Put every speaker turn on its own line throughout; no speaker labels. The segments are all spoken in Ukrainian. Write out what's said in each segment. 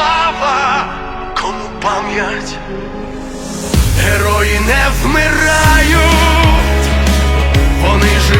Слава, кому пам'ять, герої не вмирають, вони живуть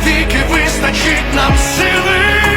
навіки вистачить нам сили.